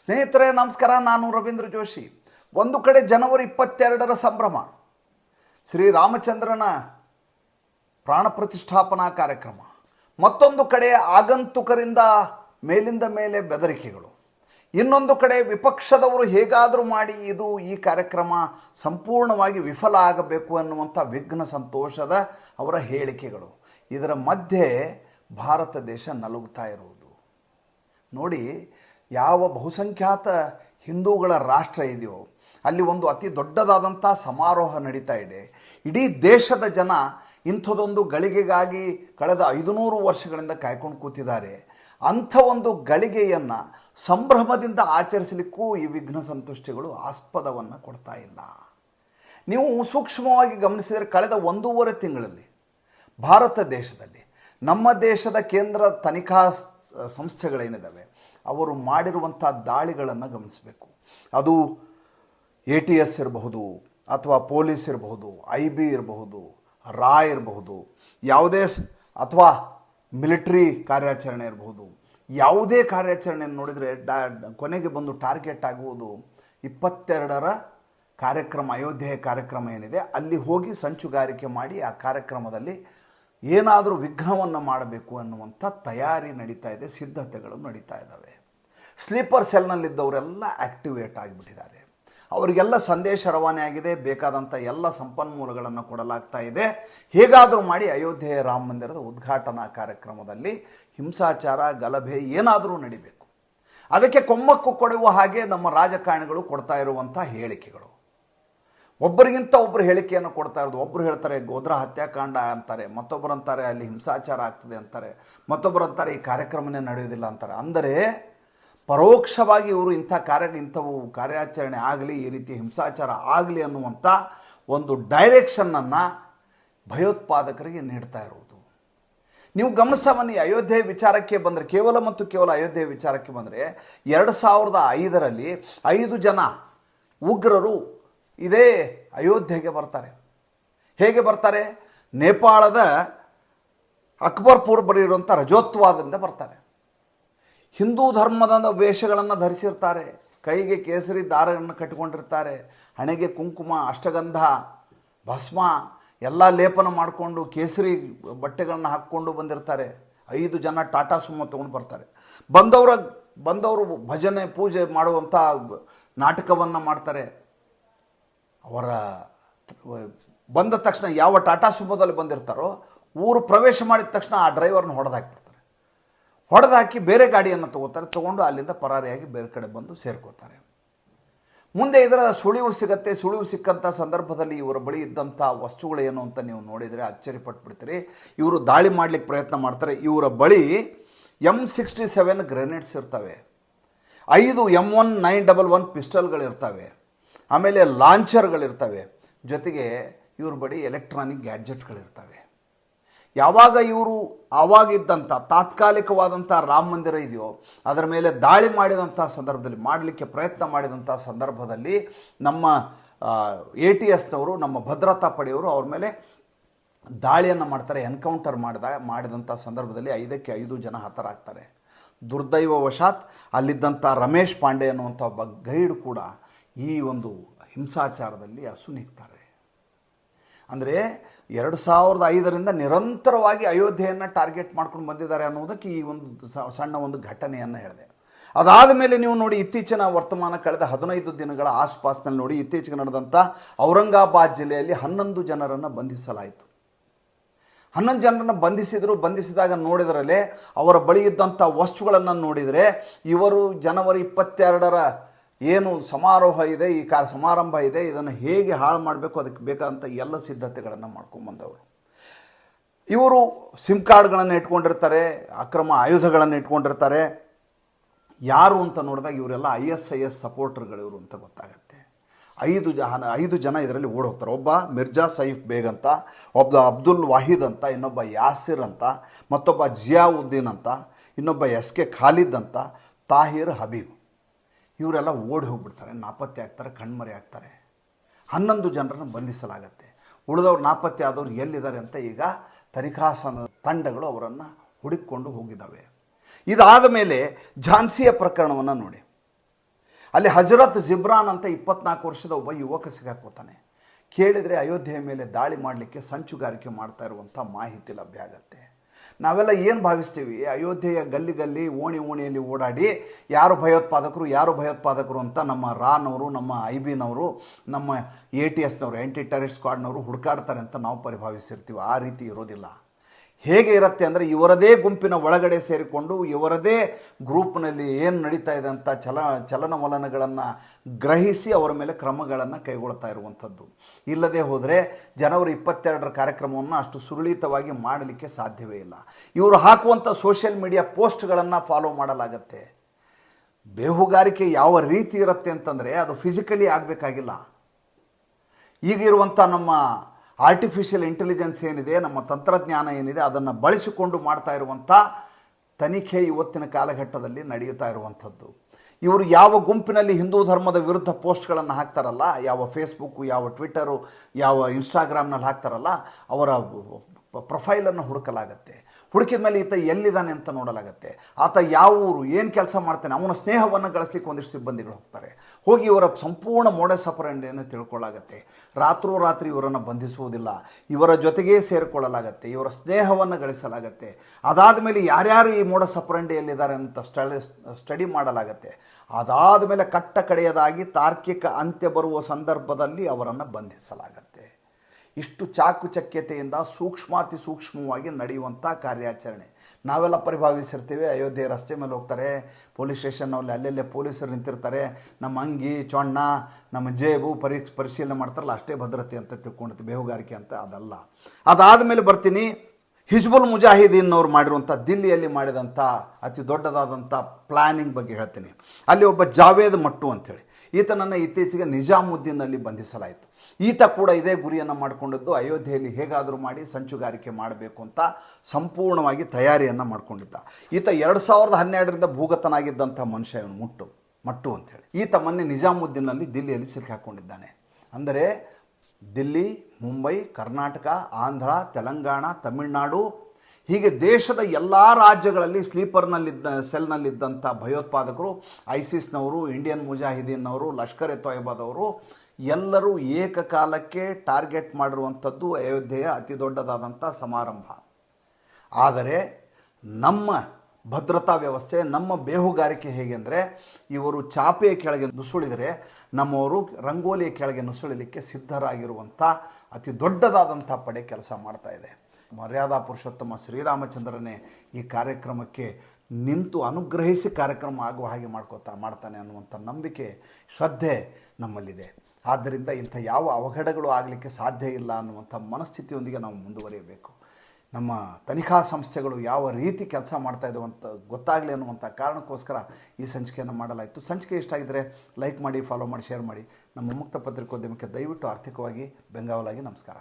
ಸ್ನೇಹಿತರೆ, ನಮಸ್ಕಾರ. ನಾನು ರವೀಂದ್ರ ಜೋಶಿ. ಒಂದು ಕಡೆ ಜನವರಿ ಇಪ್ಪತ್ತೆರಡರ ಸಂಭ್ರಮ. ಶ್ರೀರಾಮಚಂದ್ರನ ಪ್ರಾಣ ಪ್ರತಿಷ್ಠಾಪನಾ ಕಾರ್ಯಕ್ರಮ. ಮತ್ತೊಂದು ಕಡೆ ಆಗಂತುಕರಿಂದ ಮೇಲಿಂದ ಮೇಲೆ ಬೆದರಿಕೆಗಳು. ಇನ್ನೊಂದು ಕಡೆ ವಿಪಕ್ಷದವರು ಹೇಗಾದರೂ ಮಾಡಿ ಇದು ಈ ಕಾರ್ಯಕ್ರಮ ಸಂಪೂರ್ಣವಾಗಿ ವಿಫಲ ಆಗಬೇಕು ಅನ್ನುವಂಥ ವಿಘ್ನ ಸಂತೋಷದ ಅವರ ಹೇಳಿಕೆಗಳು. ಇದರ ಮಧ್ಯೆ ಭಾರತ ದೇಶ ನಲುಗ್ತಾ ಇರುವುದು. ನೋಡಿ ಯಾವ ಬಹುಸಂಖ್ಯಾತ ಹಿಂದೂಗಳ ರಾಷ್ಟ್ರ ಇದೆಯೋ, ಅಲ್ಲಿ ಒಂದು ಅತಿ ದೊಡ್ಡದಾದಂಥ ಸಮಾರೋಹ ನಡೀತಾ ಇದೆ. ಇಡೀ ದೇಶದ ಜನ ಇಂಥದೊಂದು ಗಳಿಗೆಗಾಗಿ ಕಳೆದ ಐದುನೂರು ವರ್ಷಗಳಿಂದ ಕಾಯ್ಕೊಂಡು ಕೂತಿದ್ದಾರೆ. ಅಂಥ ಒಂದು ಗಳಿಗೆಯನ್ನು ಸಂಭ್ರಮದಿಂದ ಆಚರಿಸಲಿಕ್ಕೂ ಈ ವಿಘ್ನ ಸಂತುಷ್ಟಿಗಳು ಆಸ್ಪದವನ್ನು ಕೊಡ್ತಾ ಇಲ್ಲ. ನೀವು ಸೂಕ್ಷ್ಮವಾಗಿ ಗಮನಿಸಿದರೆ ಕಳೆದ ಒಂದೂವರೆ ತಿಂಗಳಲ್ಲಿ ಭಾರತ ದೇಶದಲ್ಲಿ ನಮ್ಮ ದೇಶದ ಕೇಂದ್ರ ತನಿಖಾ ಸಂಸ್ಥೆಗಳೇನಿದ್ದಾವೆ ಅವರು ಮಾಡಿರುವಂಥ ದಾಳಿಗಳನ್ನು ಗಮನಿಸಬೇಕು. ಅದು ಎ ಟಿ ಎಸ್ ಇರಬಹುದು ಅಥವಾ ಪೊಲೀಸ್ ಇರಬಹುದು, ಐ ಬಿ ಇರಬಹುದು ರಾ ಇರಬಹುದು, ಯಾವುದೇ ಅಥವಾ ಮಿಲಿಟ್ರಿ ಕಾರ್ಯಾಚರಣೆ ಇರಬಹುದು, ಯಾವುದೇ ಕಾರ್ಯಾಚರಣೆಯನ್ನು ನೋಡಿದರೆ ಡಾ ಕೊನೆಗೆ ಬಂದು ಟಾರ್ಗೆಟ್ ಆಗುವುದು ಇಪ್ಪತ್ತೆರಡರ ಕಾರ್ಯಕ್ರಮ, ಅಯೋಧ್ಯೆಯ ಕಾರ್ಯಕ್ರಮ ಏನಿದೆ, ಅಲ್ಲಿ ಹೋಗಿ ಸಂಚುಗಾರಿಕೆ ಮಾಡಿ ಆ ಕಾರ್ಯಕ್ರಮದಲ್ಲಿ ಏನಾದರೂ ವಿಘ್ನವನ್ನು ಮಾಡಬೇಕು ಅನ್ನುವಂಥ ತಯಾರಿ ನಡೀತಾ ಇದೆ, ಸಿದ್ಧತೆಗಳು ನಡೀತಾ ಇದ್ದಾವೆ. ಸ್ಲೀಪರ್ ಸೆಲ್ನಲ್ಲಿದ್ದವರೆಲ್ಲ ಆ್ಯಕ್ಟಿವೇಟ್ ಆಗಿಬಿಟ್ಟಿದ್ದಾರೆ. ಅವರಿಗೆಲ್ಲ ಸಂದೇಶ ರವಾನೆ ಆಗಿದೆ ಬೇಕಾದಂಥ ಎಲ್ಲ ಸಂಪನ್ಮೂಲಗಳನ್ನು ಕೊಡಲಾಗ್ತಾ ಇದೆ. ಹೇಗಾದರೂ ಮಾಡಿ ಅಯೋಧ್ಯೆಯ ರಾಮ ಮಂದಿರದ ಉದ್ಘಾಟನಾ ಕಾರ್ಯಕ್ರಮದಲ್ಲಿ ಹಿಂಸಾಚಾರ, ಗಲಭೆ ಏನಾದರೂ ನಡಿಬೇಕು. ಅದಕ್ಕೆ ಕೊಮ್ಮಕ್ಕು ಕೊಡುವ ಹಾಗೆ ನಮ್ಮ ರಾಜಕಾರಣಿಗಳು ಕೊಡ್ತಾ ಇರುವಂಥ ಹೇಳಿಕೆಗಳು. ಒಬ್ಬರಿಗಿಂತ ಒಬ್ಬರು ಹೇಳಿಕೆಯನ್ನು ಕೊಡ್ತಾ ಇರೋದು ಒಬ್ಬರು ಹೇಳ್ತಾರೆ, ಗೋದ್ರ ಹತ್ಯಾಕಾಂಡ ಅಂತಾರೆ ಮತ್ತೊಬ್ಬರು ಅಂತಾರೆ, ಅಲ್ಲಿ ಹಿಂಸಾಚಾರ ಆಗ್ತದೆ ಅಂತಾರೆ ಮತ್ತೊಬ್ಬರು ಅಂತಾರೆ, ಈ ಕಾರ್ಯಕ್ರಮನೇ ನಡೆಯೋದಿಲ್ಲ ಅಂತಾರೆ. ಅಂದರೆ ಪರೋಕ್ಷವಾಗಿ ಇವರು ಇಂಥ ಕಾರ್ಯ, ಇಂಥವು ಕಾರ್ಯಾಚರಣೆ ಆಗಲಿ, ಈ ರೀತಿ ಹಿಂಸಾಚಾರ ಆಗಲಿ ಅನ್ನುವಂಥ ಒಂದು ಡೈರೆಕ್ಷನ್ನನ್ನು ಭಯೋತ್ಪಾದಕರಿಗೆ ನೀಡ್ತಾ ಇರುವುದು. ನೀವು ಗಮನಿಸಬನ್ನಿ ಅಯೋಧ್ಯೆ ವಿಚಾರಕ್ಕೆ ಬಂದರೆ, ಕೇವಲ ಮತ್ತು ಕೇವಲ ಅಯೋಧ್ಯೆ ವಿಚಾರಕ್ಕೆ ಬಂದರೆ, ಎರಡು ಸಾವಿರದ ಐದರಲ್ಲಿ ಐದು ಜನ ಉಗ್ರರು ಇದೇ ಅಯೋಧ್ಯೆಗೆ ಬರ್ತಾರೆ. ಹೇಗೆ ಬರ್ತಾರೆ? ನೇಪಾಳದ ಅಕ್ಬರ್ಪುರ್ ಬರೆಯಿರುವಂಥ ರಜೋತ್ವಾದಿಂದ ಬರ್ತಾರೆ. ಹಿಂದೂ ಧರ್ಮದ ವೇಷಗಳನ್ನು ಧರಿಸಿರ್ತಾರೆ. ಕೈಗೆ ಕೇಸರಿ ದಾರಗಳನ್ನು ಕಟ್ಟಿಕೊಂಡಿರ್ತಾರೆ. ಹಣೆಗೆ ಕುಂಕುಮ, ಅಷ್ಟಗಂಧ, ಭಸ್ಮ, ಎಲ್ಲ ಲೇಪನ ಮಾಡಿಕೊಂಡು ಕೇಸರಿ ಬಟ್ಟೆಗಳನ್ನು ಹಾಕ್ಕೊಂಡು ಬಂದಿರ್ತಾರೆ. ಐದು ಜನ ಟಾಟಾ ಸುಮ್ಮ ತೊಗೊಂಡು ಬರ್ತಾರೆ. ಬಂದವರ, ಬಂದವರು ಭಜನೆ, ಪೂಜೆ ಮಾಡುವಂಥ ನಾಟಕವನ್ನು ಮಾಡ್ತಾರೆ. ಅವರ, ಬಂದ ತಕ್ಷಣ ಯಾವ ಟಾಟಾ ಸುಮ್ಮದಲ್ಲಿ ಬಂದಿರ್ತಾರೋ, ಊರು ಪ್ರವೇಶ ಮಾಡಿದ ತಕ್ಷಣ ಆ ಡ್ರೈವರ್ನ ಹೊಡೆದಾಕ್ಬಿಡ್ತಾರೆ. ಹೊಡೆದಾಕಿ ಬೇರೆ ಗಾಡಿಯನ್ನು ತಗೋತಾರೆ, ತಗೊಂಡು ಅಲ್ಲಿಂದ ಪರಾರಿಯಾಗಿ ಬೇರೆ ಕಡೆ ಬಂದು ಸೇರ್ಕೋತಾರೆ. ಮುಂದೆ ಇದರ ಸುಳಿವು ಸಿಗತ್ತೆ, ಸುಳಿವು ಸಿಕ್ಕಂಥ ಸಂದರ್ಭದಲ್ಲಿ ಇವರ ಬಳಿ ಇದ್ದಂಥ ವಸ್ತುಗಳೇನು ಅಂತ ನೀವು ನೋಡಿದರೆ ಅಚ್ಚರಿ ಪಟ್ಬಿಡ್ತೀರಿ ಇವರು ದಾಳಿ ಮಾಡಲಿಕ್ಕೆ ಪ್ರಯತ್ನ ಮಾಡ್ತಾರೆ. ಇವರ ಬಳಿ ಎಂ ಸಿಕ್ಸ್ಟಿ ಸೆವೆನ್ ಗ್ರೆನೇಡ್ಸ್ ಇರ್ತವೆ. ಐದು M one nine double one ಪಿಸ್ಟಲ್ಗಳಿರ್ತವೆ ಆಮೇಲೆ ಲಾಂಚರ್ಗಳಿರ್ತವೆ ಜೊತೆಗೆ ಇವ್ರ ಬಳಿ ಎಲೆಕ್ಟ್ರಾನಿಕ್ ಗ್ಯಾಡ್ಜೆಟ್ಗಳಿರ್ತವೆ ಯಾವಾಗ ಇವರು ಆವಾಗಿದ್ದಂಥ, ತಾತ್ಕಾಲಿಕವಾದಂಥ ರಾಮ ಮಂದಿರ ಇದೆಯೋ, ಅದರ ಮೇಲೆ ದಾಳಿ ಮಾಡಿದಂಥ ಸಂದರ್ಭದಲ್ಲಿ, ಮಾಡಲಿಕ್ಕೆ ಪ್ರಯತ್ನ ಮಾಡಿದಂಥ ಸಂದರ್ಭದಲ್ಲಿ ನಮ್ಮ ಎ ಟಿ ಎಸ್ನವರು, ನಮ್ಮ ಭದ್ರತಾ ಪಡೆಯವರು ಅವ್ರ ಮೇಲೆ ದಾಳಿಯನ್ನು ಮಾಡ್ತಾರೆ, ಎನ್ಕೌಂಟರ್ ಮಾಡಿದ, ಮಾಡಿದಂಥ ಸಂದರ್ಭದಲ್ಲಿ ಐದಕ್ಕೆ ಐದು ಜನ ಹತರಾಗ್ತಾರೆ. ದುರ್ದೈವವಶಾತ್ ಅಲ್ಲಿದ್ದಂಥ ರಮೇಶ್ ಪಾಂಡೆ ಅನ್ನುವಂಥ ಒಬ್ಬ ಗೈಡ್ ಕೂಡ ಈ ಒಂದು ಹಿಂಸಾಚಾರದಲ್ಲಿ ಅಸುನಿಗ್ತಾರೆ. ಅಂದರೆ ಎರಡು ಸಾವಿರದ ಐದರಿಂದ ನಿರಂತರವಾಗಿ ಅಯೋಧ್ಯೆಯನ್ನು ಟಾರ್ಗೆಟ್ ಮಾಡ್ಕೊಂಡು ಬಂದಿದ್ದಾರೆ ಅನ್ನೋದಕ್ಕೆ ಈ ಒಂದು ಸಣ್ಣ ಒಂದು ಘಟನೆಯನ್ನು ಹೇಳಿದೆ. ಅದಾದ ಮೇಲೆ ನೀವು ನೋಡಿ ಇತ್ತೀಚಿನ ವರ್ತಮಾನ ಕಳೆದ ಹದಿನೈದು ದಿನಗಳ ಆಸ್ಪಾಸ್ನಲ್ಲಿ ನೋಡಿ ಇತ್ತೀಚೆಗೆ ನಡೆದಂಥ ಔರಂಗಾಬಾದ್ ಜಿಲ್ಲೆಯಲ್ಲಿ ಹನ್ನೊಂದು ಜನರನ್ನು ಬಂಧಿಸಲಾಯಿತು. ಹನ್ನೊಂದು ಜನರನ್ನು ಬಂಧಿಸಿದರು, ಬಂಧಿಸಿದಾಗ ನೋಡಿದರಲ್ಲೇ ಅವರ ಬಳಿ ಇದ್ದಂಥ ವಸ್ತುಗಳನ್ನು ನೋಡಿದರೆ ಇವರು ಜನವರಿ ಇಪ್ಪತ್ತೆರಡರ ಏನು ಸಮಾರೋಹ ಇದೆ, ಈ ಕಾರ್ಯ ಸಮಾರಂಭ ಇದೆ, ಇದನ್ನು ಹೇಗೆ ಹಾಳು ಮಾಡಬೇಕು, ಅದಕ್ಕೆ ಬೇಕಾದಂಥ ಎಲ್ಲ ಸಿದ್ಧತೆಗಳನ್ನು ಮಾಡ್ಕೊಂಬಂದವರು ಇವರು ಸಿಮ್ ಕಾರ್ಡ್ಗಳನ್ನು ಇಟ್ಕೊಂಡಿರ್ತಾರೆ, ಅಕ್ರಮ ಆಯುಧಗಳನ್ನು ಇಟ್ಕೊಂಡಿರ್ತಾರೆ. ಯಾರು ಅಂತ ನೋಡಿದಾಗ ಇವರೆಲ್ಲ ಐ ಎಸ್ ಐ ಎಸ್ ಸಪೋರ್ಟರ್ಗಳು ಇವರು ಅಂತ ಗೊತ್ತಾಗತ್ತೆ. ಐದು ಜನ ಐದು ಜನ ಇದರಲ್ಲಿ ಓಡೋಗ್ತಾರೆ. ಒಬ್ಬ ಮಿರ್ಜಾ ಸೈಫ್ ಬೇಗ್ ಅಂತ, ಒಬ್ಬ ಅಬ್ದುಲ್ ವಾಹಿದ್ ಅಂತ, ಇನ್ನೊಬ್ಬ ಯಾಸಿರ್ ಅಂತ, ಮತ್ತೊಬ್ಬ ಜಿಯಾವುದ್ದೀನ್ ಅಂತ, ಇನ್ನೊಬ್ಬ ಎಸ್ ಕೆ ಖಾಲಿದ್ ಅಂತ, ತಾಹಿರ್ ಹಬೀಬ್. ಇವರೆಲ್ಲ ಓಡಿ ಹೋಗ್ಬಿಡ್ತಾರೆ, ನಾಪತ್ತೆ ಆಗ್ತಾರೆ, ಕಣ್ಮರೆ ಆಗ್ತಾರೆ. ಹನ್ನೊಂದು ಜನರನ್ನು ಬಂಧಿಸಲಾಗತ್ತೆ. ಉಳಿದವ್ರು ನಾಪತ್ತೆ ಆದವ್ರು ಎಲ್ಲಿದ್ದಾರೆ ಅಂತ ಈಗ ತನಿಖಾ ತಂಡಗಳು ಅವರನ್ನು ಹುಡುಕಿಕೊಂಡು ಹೋಗಿದ್ದಾವೆ. ಇದಾದ ಮೇಲೆ ಝಾನ್ಸಿಯ ಪ್ರಕರಣವನ್ನು ನೋಡಿ. ಅಲ್ಲಿ ಹಜರತ್ ಜಿಬ್ರಾನ್ ಅಂತ ಇಪ್ಪತ್ನಾಲ್ಕು ವರ್ಷದ ಒಬ್ಬ ಯುವಕ ಸಿಗಾಕೋತಾನೆ ಕೇಳಿದರೆ ಅಯೋಧ್ಯೆಯ ಮೇಲೆ ದಾಳಿ ಮಾಡಲಿಕ್ಕೆ ಸಂಚುಗಾರಿಕೆ ಮಾಡ್ತಾ ಇರುವಂಥ ಮಾಹಿತಿ ಲಭ್ಯ ಆಗತ್ತೆ. ನಾವೆಲ್ಲ ಏನು ಭಾವಿಸ್ತೀವಿ? ಅಯೋಧ್ಯೆಯ ಗಲ್ಲಿ ಗಲ್ಲಿ ಓಣಿ ಓಣಿಯಲ್ಲಿ ಓಡಾಡಿ ಯಾರು ಭಯೋತ್ಪಾದಕರು ಯಾರು ಭಯೋತ್ಪಾದಕರು ಅಂತ ನಮ್ಮ ರಾನವರು, ನಮ್ಮ ಐ ಬಿನವರು ನಮ್ಮ ಎ ಟಿ ಎಸ್ನವರು ಆ್ಯಂಟಿ ಟೆರರಿಸ್ಟ್ ಸ್ಕ್ವಾಡ್ನವರು ಹುಡುಕಾಡ್ತಾರೆ ಅಂತ ನಾವು ಪರಿಭಾವಿಸಿರ್ತೀವಿ. ಆ ರೀತಿ ಇರೋದಿಲ್ಲ. ಹೇಗೆ ಇರುತ್ತೆ ಅಂದರೆ ಇವರದೇ ಗುಂಪಿನ ಒಳಗಡೆ ಸೇರಿಕೊಂಡು ಇವರದೇ ಗ್ರೂಪ್ನಲ್ಲಿ ಏನು ನಡೀತಾ ಇದೆ ಅಂತ ಚಲ, ಚಲನವಲನಗಳನ್ನು ಗ್ರಹಿಸಿ ಅವರ ಮೇಲೆ ಕ್ರಮಗಳನ್ನು ಕೈಗೊಳ್ತಾ ಇರುವಂಥದ್ದು. ಇಲ್ಲದೆ ಹೋದರೆ ಜನವರಿ ಇಪ್ಪತ್ತೆರಡರ ಕಾರ್ಯಕ್ರಮವನ್ನು ಅಷ್ಟು ಸುರಳಿತವಾಗಿ ಮಾಡಲಿಕ್ಕೆ ಸಾಧ್ಯವೇ ಇಲ್ಲ. ಇವರು ಹಾಕುವಂಥ ಸೋಷಿಯಲ್ ಮೀಡಿಯಾ ಪೋಸ್ಟ್ಗಳನ್ನು ಫಾಲೋ ಮಾಡಲಾಗತ್ತೆ. ಬೇಹುಗಾರಿಕೆ ಯಾವ ರೀತಿ ಇರುತ್ತೆ ಅಂತಂದರೆ ಅದು ಫಿಸಿಕಲಿ ಆಗಬೇಕಾಗಿಲ್ಲ. ಈಗಿರುವಂಥ ನಮ್ಮ ಆರ್ಟಿಫಿಷಿಯಲ್ ಇಂಟೆಲಿಜೆನ್ಸ್ ಏನಿದೆ, ನಮ್ಮ ತಂತ್ರಜ್ಞಾನ ಏನಿದೆ, ಅದನ್ನು ಬಳಸಿಕೊಂಡು ಮಾಡ್ತಾ ಇರುವಂಥ ತನಿಖೆ ಇವತ್ತಿನ ಕಾಲಘಟ್ಟದಲ್ಲಿ ನಡೆಯುತ್ತಾ ಇರುವಂಥದ್ದು. ಇವರು ಯಾವ ಗುಂಪಿನಲ್ಲಿ ಹಿಂದೂ ಧರ್ಮದ ವಿರುದ್ಧ ಪೋಸ್ಟ್ಗಳನ್ನು ಹಾಕ್ತಾರಲ್ಲ, ಯಾವ ಫೇಸ್ಬುಕ್ಕು ಯಾವ ಟ್ವಿಟ್ಟರು ಯಾವ ಇನ್ಸ್ಟಾಗ್ರಾಮ್ನಲ್ಲಿ ಹಾಕ್ತಾರಲ್ಲ, ಅವರ ಪ್ರೊಫೈಲನ್ನು ಹುಡುಕಲಾಗತ್ತೆ. ಹುಡುಕಿದ ಮೇಲೆ ಈತ ಎಲ್ಲಿದ್ದಾನೆ ಅಂತ ನೋಡಲಾಗುತ್ತೆ. ಆತ ಯಾವ ಊರು, ಏನು ಕೆಲಸ ಮಾಡ್ತಾನೆ, ಅವನ ಸ್ನೇಹವನ್ನು ಗಳಿಸ್ಲಿಕ್ಕೆ ಒಂದಿಷ್ಟು ಸಿಬ್ಬಂದಿಗಳು ಹೋಗ್ತಾರೆ. ಹೋಗಿ ಇವರ ಸಂಪೂರ್ಣ ಮೋಡ ಸಪರಂಡಿಯನ್ನು ತಿಳ್ಕೊಳ್ಳಾಗತ್ತೆ ರಾತ್ರೋರಾತ್ರಿ ಇವರನ್ನು ಬಂಧಿಸುವುದಿಲ್ಲ. ಇವರ ಜೊತೆಗೇ ಸೇರಿಕೊಳ್ಳಲಾಗತ್ತೆ. ಇವರ ಸ್ನೇಹವನ್ನು ಗಳಿಸಲಾಗತ್ತೆ. ಅದಾದ ಮೇಲೆ ಯಾರ್ಯಾರು ಈ ಮೋಡ ಸಪರಂಡೆಯಲ್ಲಿದ್ದಾರೆ ಅಂತ ಸ್ಟಡಿ ಸ್ಟಡಿ ಮಾಡಲಾಗತ್ತೆ. ಅದಾದ ಮೇಲೆ ಕಟ್ಟ ಕಡೆಯದಾಗಿ ತಾರ್ಕಿಕ ಅಂತ್ಯ ಬರುವ ಸಂದರ್ಭದಲ್ಲಿ ಅವರನ್ನು ಬಂಧಿಸಲಾಗತ್ತೆ. ಇಷ್ಟು ಚಾಕುಚಕ್ಯತೆಯಿಂದ ಸೂಕ್ಷ್ಮಾತಿ ಸೂಕ್ಷ್ಮವಾಗಿ ನಡೆಯುವಂಥ ಕಾರ್ಯಾಚರಣೆ. ನಾವೆಲ್ಲ ಪರಿಭಾವಿಸಿರ್ತೀವಿ, ಅಯೋಧ್ಯೆ ರಸ್ತೆ ಮೇಲೆ ಹೋಗ್ತಾರೆ, ಪೊಲೀಸ್ ಸ್ಟೇಷನ್ನಲ್ಲಿ ಅಲ್ಲೆಲ್ಲೇ ಪೊಲೀಸರು ನಿಂತಿರ್ತಾರೆ, ನಮ್ಮ ಅಂಗಿ, ಚೊಣ್ಣ, ನಮ್ಮ ಜೇಬು ಪರಿ, ಪರಿಶೀಲನೆ ಮಾಡ್ತಾರಲ್ಲ, ಅಷ್ಟೇ ಭದ್ರತೆ ಅಂತ ತಿಳ್ಕೊಂಡಿರ್ತೀವಿ, ಬೇಹುಗಾರಿಕೆ ಅಂತ ಅದಲ್ಲ. ಅದಾದ ಮೇಲೆ ಬರ್ತೀನಿ ಹಿಜ್ಬುಲ್ ಮುಜಾಹಿದೀನ್ ಅವರು ಮಾಡಿರುವಂಥ ದಿಲ್ಲಿಯಲ್ಲಿ ಮಾಡಿದಂಥ ಅತಿ ದೊಡ್ಡದಾದಂಥ ಪ್ಲ್ಯಾನಿಂಗ್ ಬಗ್ಗೆ ಹೇಳ್ತೀನಿ. ಅಲ್ಲಿ ಒಬ್ಬ ಜಾವೇದ್ ಮಟ್ಟು ಅಂಥೇಳಿ ಈತನನ್ನು ಇತ್ತೀಚೆಗೆ ನಿಜಾಮುದ್ದೀನಲ್ಲಿ ಬಂಧಿಸಲಾಯಿತು. ಈತ ಕೂಡ ಇದೇ ಗುರಿಯನ್ನು ಮಾಡಿಕೊಂಡಿದ್ದು, ಅಯೋಧ್ಯೆಯಲ್ಲಿ ಹೇಗಾದರೂ ಮಾಡಿ ಸಂಚುಗಾರಿಕೆ ಮಾಡಬೇಕು ಅಂತ ಸಂಪೂರ್ಣವಾಗಿ ತಯಾರಿಯನ್ನು ಮಾಡಿಕೊಂಡಿದ್ದ. ಈತ ಎರಡು ಸಾವಿರದ ಹನ್ನೆರಡರಿಂದ ಭೂಗತನಾಗಿದ್ದಂಥ ಮನುಷ್ಯ ಇವನು ಮುಟ್ಟು, ಮಟ್ಟು ಅಂಥೇಳಿ ಈತ ಮೊನ್ನೆ ನಿಜಾಮುದ್ದೀನಲ್ಲಿ ದಿಲ್ಲಿಯಲ್ಲಿ ಸಿಕ್ಕಾಕೊಂಡಿದ್ದಾನೆ ಅಂದರೆ ದಿಲ್ಲಿ, ಮುಂಬೈ, ಕರ್ನಾಟಕ, ಆಂಧ್ರ, ತೆಲಂಗಾಣ, ತಮಿಳುನಾಡು, ಹೀಗೆ ದೇಶದ ಎಲ್ಲ ರಾಜ್ಯಗಳಲ್ಲಿ ಸ್ಲೀಪರ್ನಲ್ಲಿದ್ದ, ಸೆಲ್ನಲ್ಲಿದ್ದಂಥ ಭಯೋತ್ಪಾದಕರು, ಐಸಿಸ್ನವರು, ಇಂಡಿಯನ್ ಮುಜಾಹಿದೀನ್ನವರು, ಲಷ್ಕರ್ ಎ ತೊಯ್ಬಾದವರು ಎಲ್ಲರೂ ಏಕಕಾಲಕ್ಕೆ ಟಾರ್ಗೆಟ್ ಮಾಡಿರುವಂಥದ್ದು ಅಯೋಧ್ಯೆಯ ಅತಿ ದೊಡ್ಡದಾದಂಥ ಸಮಾರಂಭ. ಆದರೆ ನಮ್ಮ ಭದ್ರತಾ ವ್ಯವಸ್ಥೆ, ನಮ್ಮ ಬೇಹುಗಾರಿಕೆ ಹೇಗೆ ಅಂದರೆ, ಇವರು ಚಾಪೆಯ ಕೆಳಗೆ ನುಸುಳಿದರೆ ನಮ್ಮವರು ರಂಗೋಲಿಯ ಕೆಳಗೆ ನುಸುಳಲಿಕ್ಕೆ ಸಿದ್ಧರಾಗಿರುವಂಥ ಅತಿ ದೊಡ್ಡದಾದಂಥ ಪಡೆ ಕೆಲಸ ಮಾಡ್ತಾ ಇದೆ. ಮರ್ಯಾದಾ ಪುರುಷೋತ್ತಮ ಶ್ರೀರಾಮಚಂದ್ರನೇ ಈ ಕಾರ್ಯಕ್ರಮಕ್ಕೆ ನಿಂತು ಅನುಗ್ರಹಿಸಿ ಕಾರ್ಯಕ್ರಮ ಆಗುವ ಹಾಗೆ ಮಾಡ್ಕೋತಾ ಮಾಡ್ತಾನೆ ಅನ್ನುವಂಥ ನಂಬಿಕೆ, ಶ್ರದ್ಧೆ ನಮ್ಮಲ್ಲಿದೆ. ಆದ್ದರಿಂದ ಇಂಥ ಯಾವ ಅವಘಡಗಳು ಆಗಲಿಕ್ಕೆ ಸಾಧ್ಯ ಇಲ್ಲ ಅನ್ನುವಂಥ ಮನಸ್ಥಿತಿಯೊಂದಿಗೆ ನಾವು ಮುಂದುವರಿಯಬೇಕು. ನಮ್ಮ ತನಿಖಾ ಸಂಸ್ಥೆಗಳು ಯಾವ ರೀತಿ ಕೆಲಸ ಮಾಡ್ತಾ ಇದ್ದಾವೆ ಅಂತ ಗೊತ್ತಾಗಲಿ ಅನ್ನುವಂಥ ಕಾರಣಕ್ಕೋಸ್ಕರ ಈ ಸಂಚಿಕೆಯನ್ನು ಮಾಡಲಾಯಿತು. ಸಂಚಿಕೆ ಇಷ್ಟ ಆಗಿದ್ದರೆ ಲೈಕ್ ಮಾಡಿ ಫಾಲೋ ಮಾಡಿ ಶೇರ್ ಮಾಡಿ. ನಮ್ಮ ಮುಕ್ತ ಪತ್ರಿಕೋದ್ಯಮಕ್ಕೆ ದಯವಿಟ್ಟು ಆರ್ಥಿಕವಾಗಿ ಬೆಂಗಾವಲಾಗಿ ನಮಸ್ಕಾರ.